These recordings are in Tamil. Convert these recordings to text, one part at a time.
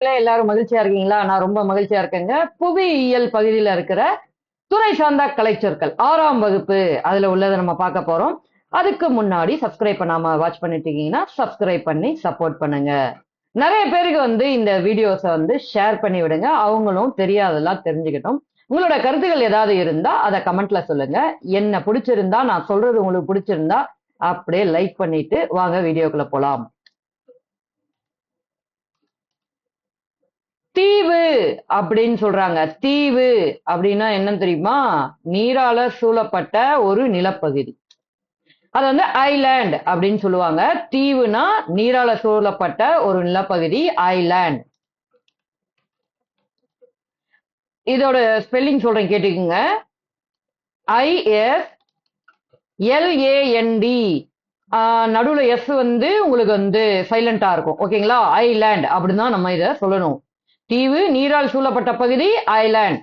எல்லாரும் மகிழ்ச்சியா இருக்கீங்களா? நான் ரொம்ப மகிழ்ச்சியா இருக்கேங்க. புவியியல் பகுதியில இருக்கிற துறை சார்ந்த கலைச்சொற்கள் ஆறாம் வகுப்பு அதுல உள்ளதை நம்ம பார்க்க போறோம். அதுக்கு முன்னாடி சப்ஸ்கிரைப் பண்ணாம வாட்ச் பண்ணிட்டு இருக்கீங்கன்னா சப்ஸ்கிரைப் பண்ணி சப்போர்ட் பண்ணுங்க. நிறைய பேருக்கு வந்து இந்த வீடியோஸை வந்து ஷேர் பண்ணி விடுங்க. அவங்களும் தெரியாதெல்லாம் தெரிஞ்சுக்கிட்டோம். உங்களோட கருத்துக்கள் ஏதாவது இருந்தா அதை கமெண்ட்ல சொல்லுங்க. என்ன பிடிச்சிருந்தா நான் சொல்றது உங்களுக்கு பிடிச்சிருந்தா அப்படியே லைக் பண்ணிட்டு வாங்க வீடியோக்குள்ள போலாம். தீவு அப்படின்னு சொல்றாங்க. தீவு அப்படின்னா என்னன்னு தெரியுமா? நீரால சூழப்பட்ட ஒரு நிலப்பகுதி. அது வந்து ஐலேண்ட் அப்படின்னு சொல்லுவாங்க. தீவுனா நீரால சூழப்பட்ட ஒரு நிலப்பகுதி ஐலேண்ட் இதோட ஸ்பெல்லிங் சொல்றேன் கேட்டுக்குங்க. ஐஎஸ் எல்ஏஎன்டி நடுவில் எஸ் வந்து உங்களுக்கு வந்து சைலண்டா இருக்கும். ஓகேங்களா ஐலேண்ட் அப்படின்னு தான் நம்ம இதை சொல்லணும். தீவு நீரால் சூழப்பட்ட பகுதி ஐலாண்ட்.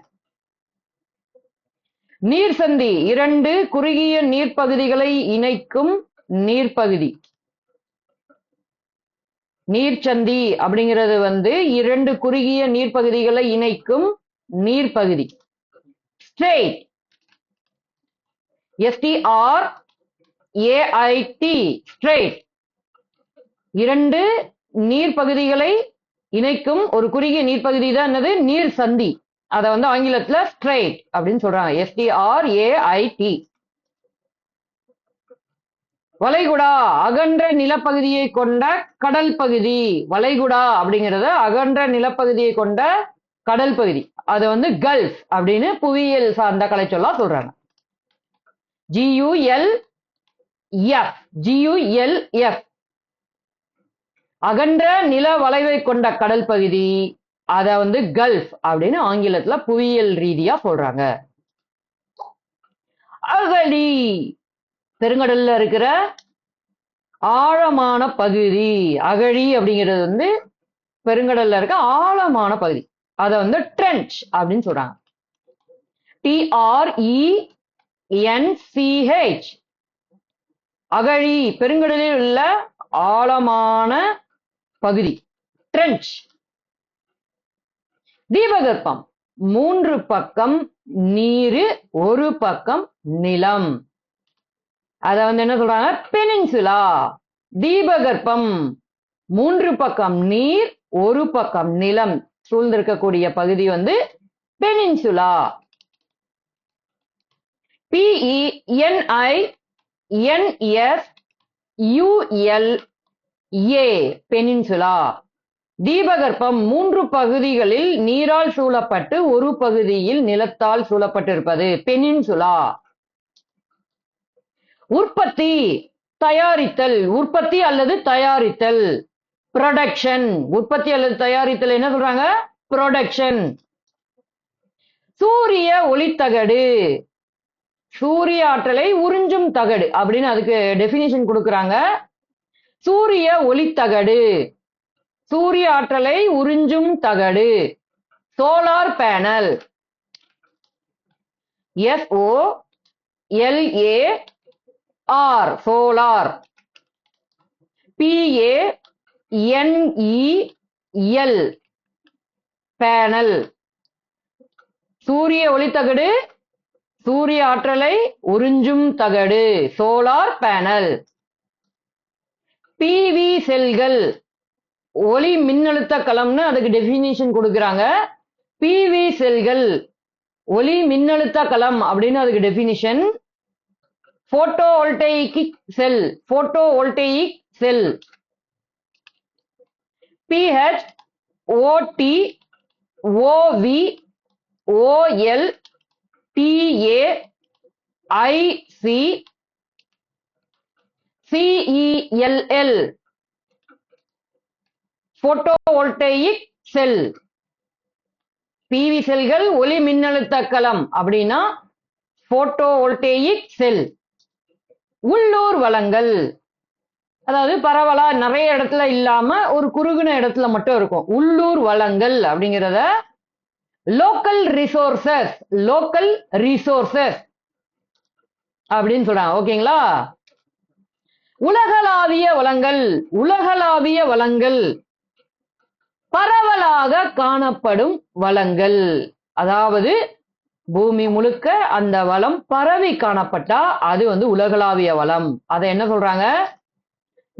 நீர் சந்தி இரண்டு குறுகிய நீர்ப்பகுதிகளை இணைக்கும் நீர்ப்பகுதி. நீர்ச்சந்தி அப்படிங்கிறது வந்து இரண்டு குறுகிய நீர்ப்பகுதிகளை இணைக்கும் நீர்ப்பகுதி. ஸ்ட்ரெயிட் எஸ்டிஆர் ஏஐடி ஸ்ட்ரெயிட் இரண்டு நீர்ப்பகுதிகளை இணைக்கும் ஒரு குறுகிய நீர்ப்பகுதி தான் என்னது? நீர் சந்தி. அதை வந்து ஆங்கிலத்துல ஸ்ட்ரைட் அப்படின்னு சொல்றாங்க. எஸ்டிஆர் ஏஐடி வளைகுடா அகன்ற நிலப்பகுதியை கொண்ட கடல் பகுதி. வளைகுடா அப்படிங்கறது அகன்ற நிலப்பகுதியை கொண்ட கடல் பகுதி. அது வந்து கல்ஃப் அப்படின்னு புவியியல் சார்ந்த கலை சொல்லா சொல்றாங்க ஜியுஎல் எஃப் ஜியூஎல் எஃப் அகன்ற நில வளைவை கொண்ட கடல் பகுதி அதை வந்து கல்ஃப் அப்படின்னு ஆங்கிலத்துல புவியியல் ரீதியா சொல்றாங்க. அகழி பெருங்கடல்ல இருக்கிற ஆழமான பகுதி. அகழி அப்படிங்கிறது வந்து பெருங்கடல்ல இருக்க ஆழமான பகுதி. அதை வந்து ட்ரென்ச் அப்படின்னு சொல்றாங்க. டிஆர்இ என்சிஹெச் அகழி பெருங்கடலில் உள்ள ஆழமான பகுதி. ட்ரென்ச் தீபகற்பம். மூன்று பக்கம் நீரு ஒரு பக்கம் நிலம். அத வந்து என்ன சொல்றாங்க? பெனின்சுலா தீபகற்பம். மூன்று பக்கம் நீர் ஒரு பக்கம் நிலம். சூழ்ந்திருக்கக்கூடிய பகுதி வந்து peninsula P E N I N S U L A peninsula. தீபகற்பம் மூன்று பகுதிகளில் நீரால் சூழப்பட்டு ஒரு பகுதியில் நிலத்தால் சூழப்பட்டிருப்பது. பெனின்சுலா. உற்பத்தி தயாரித்தல். உற்பத்தி அல்லது தயாரித்தல். ப்ரொடக்ஷன் உற்பத்தி அல்லது தயாரித்தல் என்ன சொல்றாங்க? ப்ரொடக்ஷன் சூரிய ஒளித்தகடு சூரிய ஆற்றலை உறிஞ்சும் தகடு அப்படின்னு அதுக்கு டெபினிஷன் கொடுக்கறாங்க. சூரிய ஒளித்தகடு. சூரிய ஆற்றலை உறிஞ்சும் தகடு. Solar panel. SO LA R solar. PA NEL panel. சூரிய ஒளித்தகடு சூரிய ஆற்றலை உறிஞ்சும் தகடு சோலார் பேனல். பிவி செல்கள். ஒளி மின்னழுத்த களம்னு அதுக்கு டெபினிஷன் கொடுக்குறாங்க. பிவி செல்கள். ஒளி மின்னழுத்த களம் அப்படின்னு அதுக்கு definition photovoltaic cell photovoltaic cell PH OT OV OL TA IC CELL photovoltaic cell PV செல்கள் ஒளி மின்னழுத்த களம் அப்படின்னா போட்டோவோல்டெயிக் செல் உள்ளூர் வளங்கள். அதாவது பரவலா நிறைய இடத்துல இல்லாம ஒரு குறுகின இடத்துல மட்டும் இருக்கும். உள்ளூர் வளங்கள் அப்படிங்கிறத லோக்கல் ரிசோர்சஸ் லோக்கல் ரிசோர்சஸ் அப்படின்னு சொல்றாங்க. ஓகேங்களா உலகளாவிய வளங்கள் உலகளாவிய வளங்கள். பரவலாக காணப்படும் வளங்கள். அதாவது பூமி முழுக்க அந்த வளம் பரவி காணப்பட்டா அது வந்து உலகளாவிய வளம். அதை என்ன சொல்றாங்க?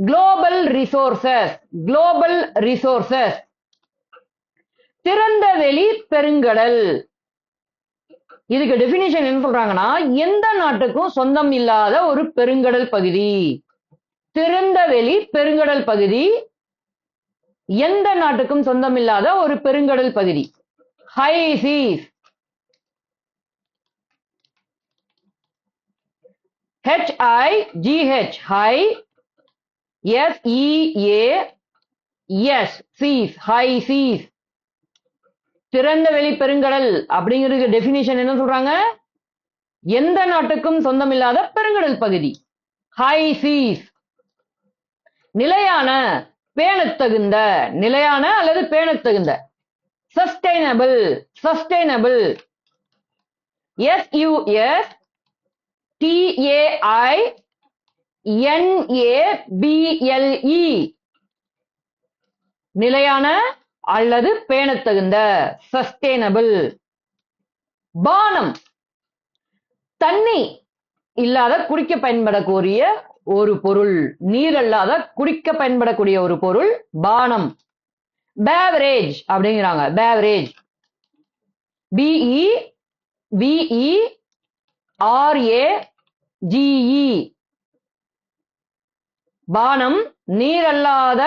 குளோபல் ரிசோர்சஸ் குளோபல் ரிசோர்சஸ் திறந்த வெளி பெருங்கடல். இதுக்கு டெபினிஷன் என்ன சொல்றாங்கன்னா எந்த நாட்டுக்கும் சொந்தம் இல்லாத ஒரு பெருங்கடல் பகுதி. திறந்த வெளி பெருங்கடல் பகுதி. எந்த நாட்டுக்கும் சொந்தமில்லாத ஒரு பெருங்கடல் பகுதி. High seas HI GH high S S seas high seas திறந்த வெளி பெருங்கடல் அப்படிங்கிறது டெபினிஷன் என்ன சொல்றாங்க? எந்த நாட்டுக்கும் சொந்தமில்லாத பெருங்கடல் பகுதி. ஹை சீஸ் நிலையான பேணத்தகுந்த நிலையான அல்லது பேணத்தகுந்த. Sustainable sustainable S TAI NABLE நிலையான அல்லது பேணத்தகுந்த. சஸ்டைனபிள் பானம். தண்ணி இல்லாத குடிக்க பயன்படக்கூடிய ஒரு பொருள் நீர் அல்லாத குடிக்க பயன்படக்கூடிய ஒரு பொருள் பானம். பேவரேஜ் அப்படிங்கிறாங்க. Beverage BE BE RA GE பானம் நீரல்லாத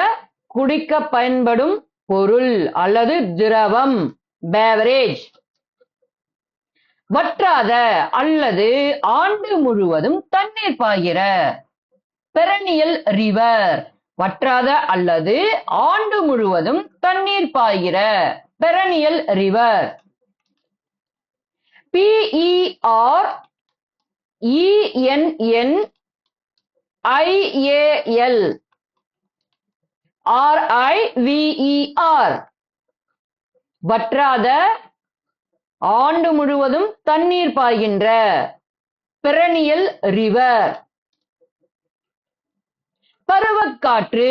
குடிக்க பயன்படும் பொருள் அல்லது திரவம். பேவரேஜ் வற்றாத அல்லது ஆண்டு முழுவதும் தண்ணீர் பாய்கிற பெரனியல் ரிவர் வற்றாத அல்லது ஆண்டு முழுவதும் தண்ணீர் பாய்கிற perennial river P E R E N N I A L R I V E R வற்றாத ஆண்டு முழுவதும் தண்ணீர் பாய்கின்ற பெரனியல் ரிவர் பருவக்காற்று.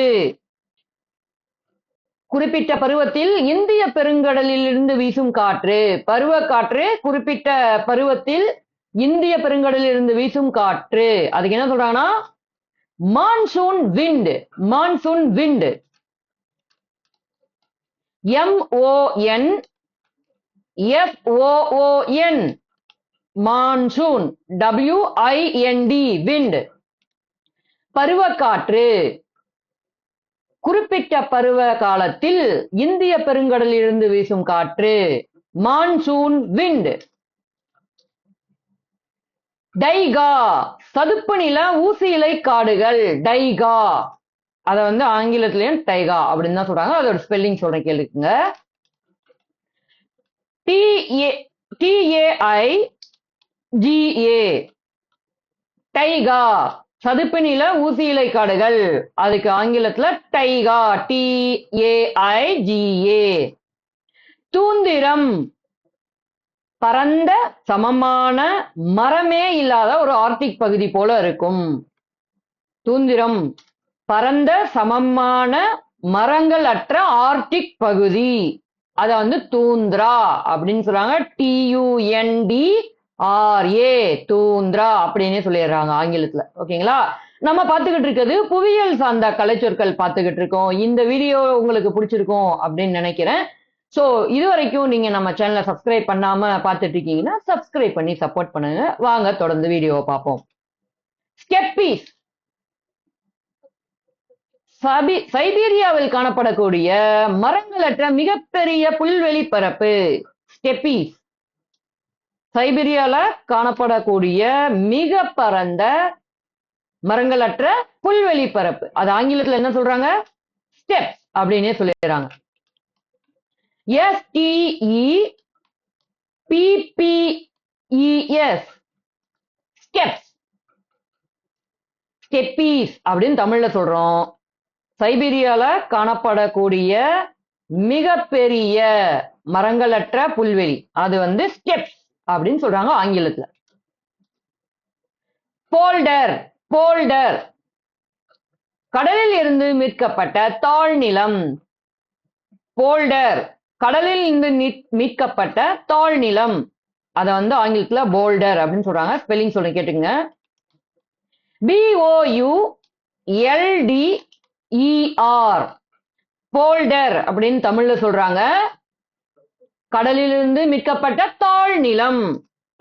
குறிப்பிட்ட பருவத்தில் இந்திய பெருங்கடலில் இருந்து வீசும் காற்று. பருவக்காற்று குறிப்பிட்ட பருவத்தில் இந்திய பெருங்கடலில் இருந்து வீசும் காற்று. அதுக்கு என்ன சொல்றாங்கன்னா monsoon wind monsoon wind. MON FOON monsoon WIND wind. பருவக்காற்று. குறிப்பிட்ட பருவ காலத்தில் இந்திய பெருங்கடலில் இருந்து வீசும் காற்று மான்சூன் விண்ட் டைகா சதுப்பு நில ஊசி இலை காடுகள் டைகா. அத வந்து ஆங்கிலத்திலயும் டைகா அப்படின்னு தான் சொல்றாங்க. அதோட ஸ்பெல்லிங் சொல்றேன் கேளுக்குங்க. T A T A I G A taiga. சதுப்பு நில ஊசி இலை காடுகள். அதுக்கு ஆங்கிலத்துல டைகா டி ஏஐஜிஏ தூந்திரம் பரந்த சமமான மரமே இல்லாத ஒரு ஆர்டிக் பகுதி போல இருக்கும். தூந்திரம் பரந்த சமமான மரங்கள் அற்ற ஆர்டிக் பகுதி. அத வந்து தூந்திரா அப்படின்னு சொல்றாங்க. டியூஎன்டி ஆர் ஏ தூந்திரா அப்படின்னே சொல்லிடுறாங்க ஆங்கிலத்துல. ஓகேங்களா? நம்ம பார்த்துக்கிட்டு இருக்கிறது புவியியல் சார்ந்த கலைச்சொற்கள் பார்த்துக்கிட்டு இருக்கோம். இந்த வீடியோ உங்களுக்கு பிடிச்சிருக்கும் அப்படின்னு நினைக்கிறேன். ஸோ இது வரைக்கும் நீங்க நம்ம சேனலை சப்ஸ்கிரைப் பண்ணாம பார்த்துட்டு இருக்கீங்கன்னா சப்ஸ்கிரைப் பண்ணி சப்போர்ட் பண்ணுங்க. வாங்க தொடர்ந்து வீடியோவை பார்ப்போம். ஸ்கெப்பீஸ் சபி சைபீரியாவில் காணப்படக்கூடிய மரங்களற்ற மிகப்பெரிய புல்வெளி பரப்பு. ஸ்டெப்பீஸ் சைபீரியால காணப்படக்கூடிய மிக பரந்த மரங்களற்ற புல்வெளி பரப்பு. அது ஆங்கிலத்துல என்ன சொல்றாங்க? ஸ்டெப்ஸ் அப்படின்னே சொல்லிடுறாங்க. எஸ்டிஇ பிபிஇஎஸ் ஸ்டெப்ஸ் ஸ்டெப்பீஸ் அப்படின்னு தமிழ்ல சொல்றோம். சைபீரியால காணப்படக்கூடிய மிகப்பெரிய மரங்களற்ற புல்வெளி. அது வந்து ஸ்டெப்ஸ் அப்படின்னு சொல்றாங்க ஆங்கிலத்துல. Boulder boulder. கடலில் இருந்து மீட்கப்பட்ட தாழ்நிலம் போல்டர் கடலில் இருந்து மீட்- மீட்கப்பட்ட தாழ்நிலம் அதை வந்து ஆங்கிலத்துல போல்டர் அப்படின்னு சொல்றாங்க. ஸ்பெல்லிங் சொல்றேன் கேட்டுங்க பிஓயு எல்டிஇஆர் போல்டர் அப்படின்னு தமிழ்ல சொல்றாங்க. கடலிலிருந்து மீட்கப்பட்ட தாழ்நிலம்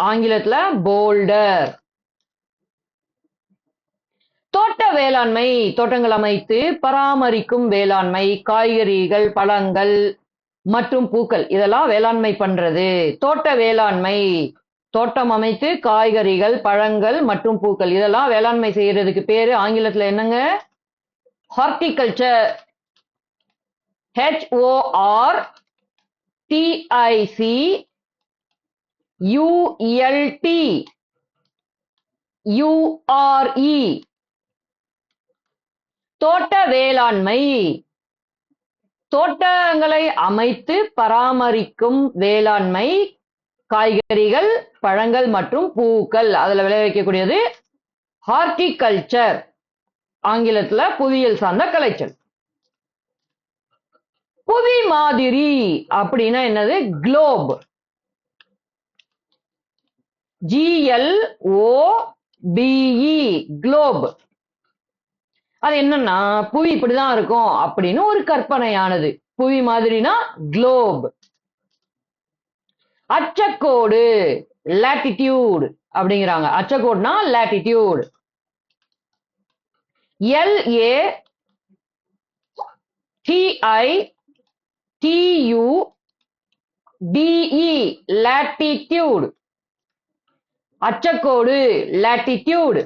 ஆங்கிலத்துல போல்டர் தோட்ட வேளாண்மை தோட்டங்கள் அமைத்து பராமரிக்கும் வேளாண்மை காய்கறிகள் பழங்கள் மற்றும் பூக்கள் இதெல்லாம் வேளாண்மை பண்றது. தோட்ட வேளாண்மை தோட்டம் அமைத்து காய்கறிகள் பழங்கள் மற்றும் பூக்கள் இதெல்லாம் வேளாண்மை செய்யறதுக்கு பேரு ஆங்கிலத்துல என்னங்க? Horticulture H O R T I C U L T U R E தோட்ட வேளாண்மை. தோட்டங்களை அமைத்து பராமரிக்கும் வேளாண்மை. காய்கறிகள் பழங்கள் மற்றும் பூக்கள். அதுல விளைவிக்கக்கூடியது ஹார்டிகல்ச்சர் ஆங்கிலத்தில் புவியியல் சார்ந்த கலைச்சல். மாதிரி அப்படின்னா என்னது? Globe GL O BE globe அது என்னன்னா புவி இப்படிதான் இருக்கும் அப்படின்னு ஒரு கற்பனையானது. புவி மாதிரினா குளோப் அச்சக்கோடு லாட்டிடியூட் அப்படிங்கிறாங்க. அச்சக்கோடுனா latitude LA TI TU DE latitude அச்சக்கோடு latitude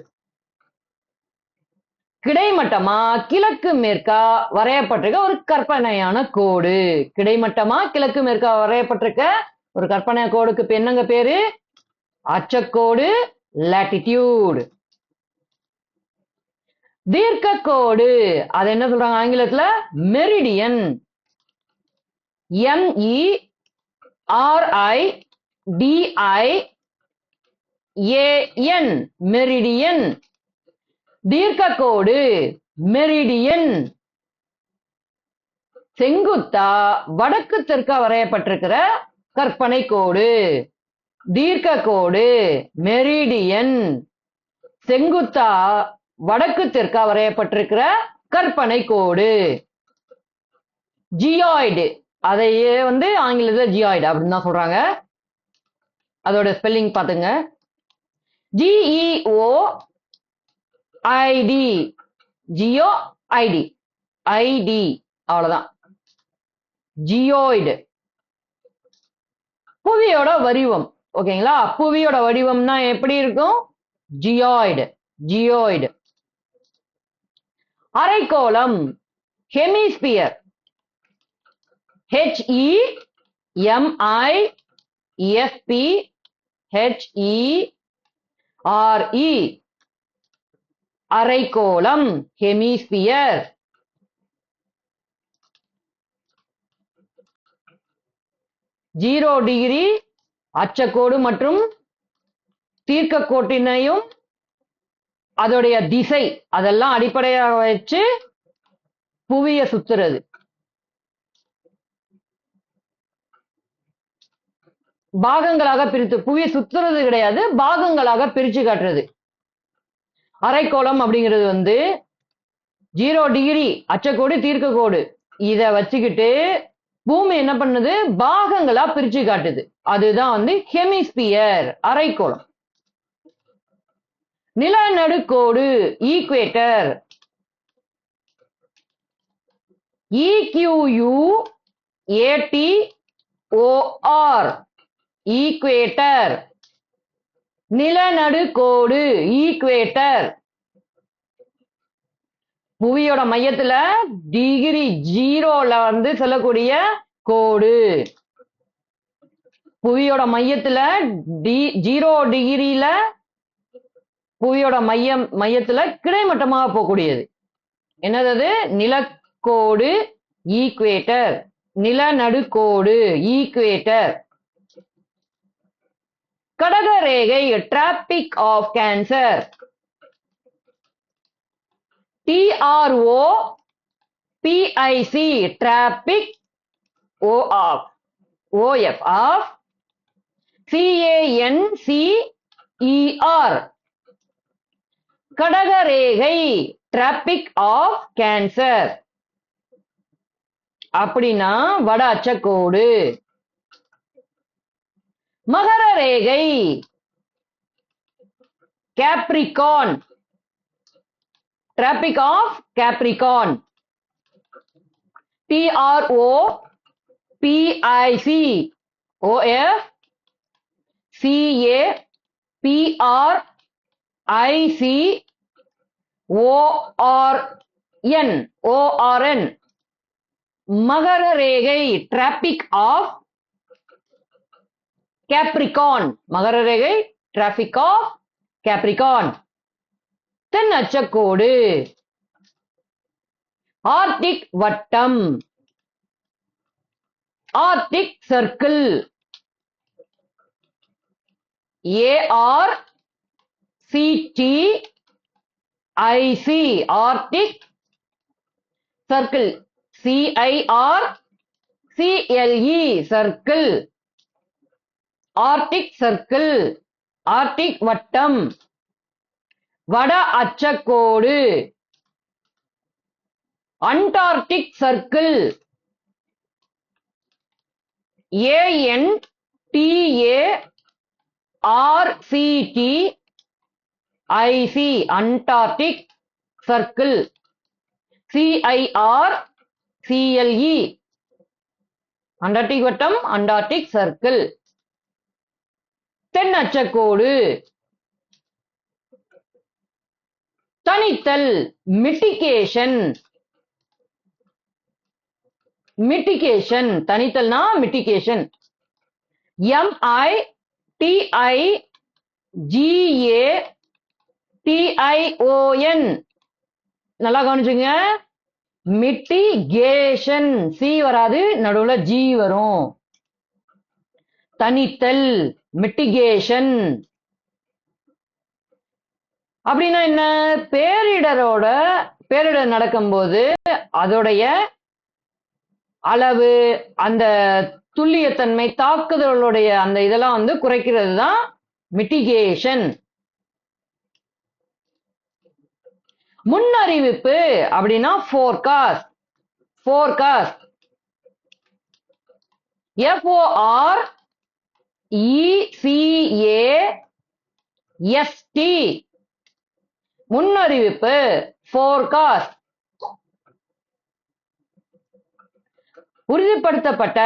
கிடைமட்டமா கிழக்கு மேற்கா வரையப்பட்டிருக்க ஒரு கற்பனையான கோடு. கிடைமட்டமா கிழக்கு மேற்கா வரையப்பட்டிருக்க ஒரு கற்பனை கோடுக்கு என்னங்க பேரு? அச்சக்கோடு லாட்டிடியூடு தீர்க்க கோடு அது என்ன சொல்றாங்க ஆங்கிலத்துல? Meridian. ME RI DI AN meridian தீர்க்கக்கோடு meridian செங்குத்தா வடக்கு தெற்கா வரையப்பட்டிருக்கிற கற்பனை கோடு தீர்க்க கோடு மெரிடியன் செங்குத்தா வடக்கு தெற்கா வரையப்பட்டிருக்கிற கற்பனை கோடு ஜியாய்டு அதையே வந்து ஆங்கிலத்தில் ஜியாய்டு அப்படின்னு தான் சொல்றாங்க. அதோட ஸ்பெல்லிங் பாத்துங்க GEO ID geo ID ID அவ்வளவுதான். ஜியோய்டு புவியோட வடிவம். ஓகேங்களா? புவியோட வடிவம்னா எப்படி இருக்கும்? ஜியாய்டு ஜியோய்டு அரைக்கோளம். ஹெமிஸ்பியர் ஹெச்இ ஹெச்இஆர்இ அரைக்கோளம் ஹெமிஸ்பியர் ஜீரோ டிகிரி அச்சக்கோடு மற்றும் தீர்க்க கோட்டினையும் அதோடைய திசை அதெல்லாம் அடிப்படையாக வச்சு புவிய சுத்துறது. பாகங்களாக பிரித்து புவிய சுத்துறது கிடையாது பாகங்களாக பிரிச்சு காட்டுறது. அரைக்கோளம் அப்படிங்கிறது வந்து ஜீரோ டிகிரி அச்சக்கோடு தீர்க்க கோடு இதை வச்சுக்கிட்டு பூமி என்ன பண்ணுது? பாகங்களா பிரிச்சு காட்டுது. அதுதான் வந்து ஹெமிஸ்பியர் அரைக்கோளம் நிலநடுக்கோடு equator E Q U A T O R equator நிலநடுக்கோடு equator புவியோட மையத்துல டிகிரி ஜீரோல வந்து சொல்லக்கூடிய கோடு. புவியோட மையத்துல டி ஜீரோ டிகிரியில புவியோட மையம் மையத்துல கிடைமட்டமாக போகக்கூடியது. என்னது நிலக்கோடு ஈக்குவேட்டர் நிலநடுக்கோடு equator கடகரேகை tropic of cancer TRO PIC tropic O of OF of CANCER கடகரேகை tropic of cancer அப்படின்னா வட அச்சக்கோடு. மகர ரேகை Capricorn tropic of Capricorn TRO PIC OF CA PR IC ORN ORN மகர ரேகை டிராபிக் ஆஃப் கேப்ரிகான் மகர ரேகை டிராபிக் ஆஃப் கேப்ரிகான் தென் அச்சக்கோடு. ஆர்டிக் வட்டம். Arctic circle AR CT IC arctic circle CIR CLE circle arctic circle arctic வட்டம் வட அச்சக்கோடு antarctic circle AN TA RCT IC antarctic circle CIR CLE antarctic வட்டம் அண்டார்டிக் சர்க்கிள். தென் அச்சக்கோடு தனித்தல் mitigation mitigation தனித்தல்னா mitigation MI TI GA TION நல்லா கவனிச்சுங்க. மிட்டிகேஷன் சி வராது நடுவுல ஜி வரும். தனித்தல். மிட்டிகேஷன் அப்படின்னா என்ன? பேரிடரோட பேரிடர் நடக்கும்போது அதோடைய அளவு அந்த துல்லியத்தன்மை தாக்குதலுடைய அந்த இதெல்லாம் வந்து குறைக்கிறது தான் மிட்டிகேஷன் முன்னறிவிப்பு அப்படின்னா ஃபோர்காஸ்ட் ஃபோர்காஸ்ட் எஃப்ஓஆர் இசிஏஎஸ்டி முன்னறிவிப்பு ஃபோர்காஸ்ட் உறுதிப்படுத்தப்பட்ட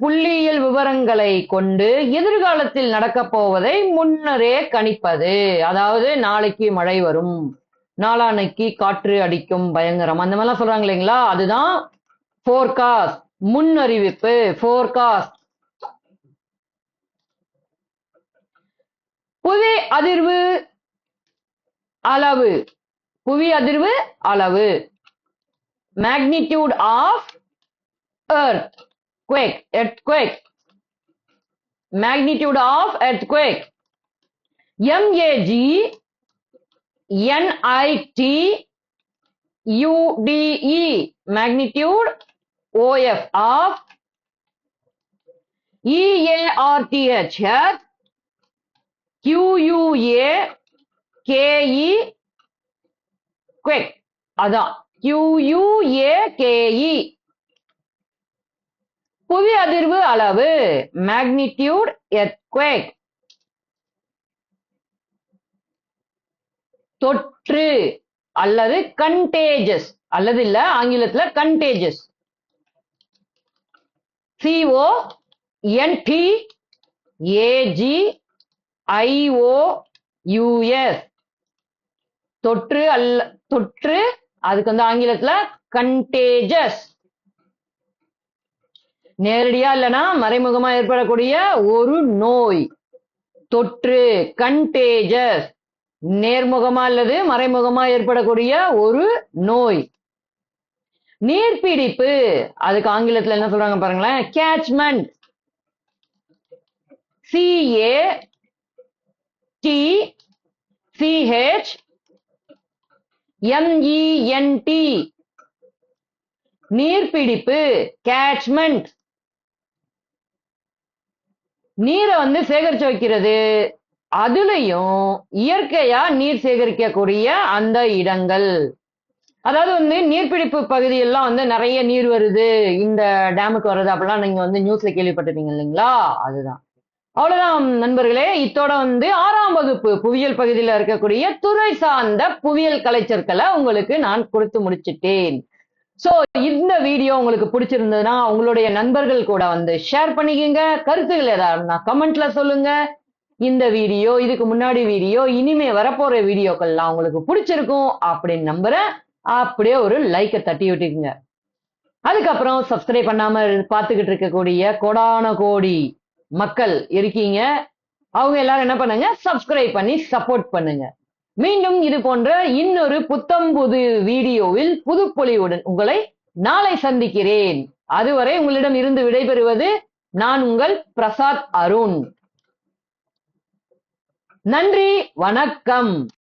புள்ளியியல் விவரங்களை கொண்டு எதிர்காலத்தில் நடக்கப் போவதை முன்னரே கணிப்பது. அதாவது நாளைக்கு மழை வரும். நாளானைக்கு காற்று அடிக்கும் பயங்கரம். அந்த மாதிரிலாம் சொல்றாங்க இல்லைங்களா? அதுதான் ஃபோர்காஸ்ட் முன்னறிவிப்பு ஃபோர்காஸ்ட் புவி அதிர்வு அளவு புவி அதிர்வு அளவு magnitude of earthquake earthquake magnitude of earthquake M A G N I T U D E magnitude O F of E A R T H earth QUA K E quake அதான். QUA கேஇ புவி அதிர்வு அளவு மேக்னிடியூட் எர்த்குவேக் தொற்று அல்லது கண்டேஜஸ் அல்லது இல்ல ஆங்கிலத்துல கண்டேஜஸ் சிஓ என்டி ஏஜி ஐஓயுஎஸ் தொற்று அல்ல தொற்று அதுக்கு வந்து ஆங்கிலத்துல கண்டேஜஸ் நேரடியா இல்லைன்னா மறைமுகமா ஏற்படக்கூடிய ஒரு நோய். தொற்று கண்டேஜஸ் நேர்முகமா அல்லது மறைமுகமா ஏற்படக்கூடிய ஒரு நோய். நீர்பிடிப்பு அதுக்கு ஆங்கிலத்துல என்ன சொல்றாங்க பாருங்களேன் catchment CA T CH MENT நீர்பிடிப்பு கேட்ச்மெண்ட் நீரை வந்து சேகரிச்சு வைக்கிறது. அதுலயும் இயற்கையா நீர் சேகரிக்கக்கூடிய அந்த இடங்கள். அதாவது வந்து நீர்பிடிப்பு பகுதியெல்லாம் வந்து நிறைய நீர் வருது. இந்த டேமுக்கு வருது அப்படிலாம் நீங்க வந்து நியூஸ்ல கேள்விப்பட்டிருப்பீங்க இல்லைங்களா? அதுதான். அவ்வளவுதான் நண்பர்களே. இத்தோட வந்து ஆறாம் வகுப்பு புவியியல் பகுதியில் இருக்கக்கூடிய துறை சார்ந்த புவியியல் கலைச்சொற்களை உங்களுக்கு நான் கொடுத்து முடிச்சிட்டேன். சோ இந்த வீடியோ உங்களுக்கு பிடிச்சிருந்ததுன்னா உங்களுடைய நண்பர்கள் கூட வந்து ஷேர் பண்ணிக்கங்க. கருத்துக்கள் ஏதாவது கமெண்ட்ல சொல்லுங்க. இந்த வீடியோ இதுக்கு முன்னாடி வீடியோ இனிமே வரப்போற வீடியோக்கள்லாம் உங்களுக்கு பிடிச்சிருக்கும் அப்படின்னு நம்புறேன். அப்படியே ஒரு லைக்கை தட்டி விட்டுக்குங்க. அதுக்கப்புறம் சப்ஸ்கிரைப் பண்ணாம பார்த்துக்கிட்டு இருக்கக்கூடிய கோடான கோடி மக்கள் இருக்கீங்க. அவங்க எல்லாரும் என்ன பண்ணுங்க? சப்ஸ்கிரைப் பண்ணி சப்போர்ட் பண்ணுங்க. மீண்டும் இது போன்ற இன்னொரு புத்தம் புது வீடியோவில் புதுப்பொலிவுடன் உங்களை நாளை சந்திக்கிறேன். அதுவரை உங்களிடம் இருந்து விடைபெறுவது நான் உங்கள் பிரசாத் அருண். நன்றி வணக்கம்.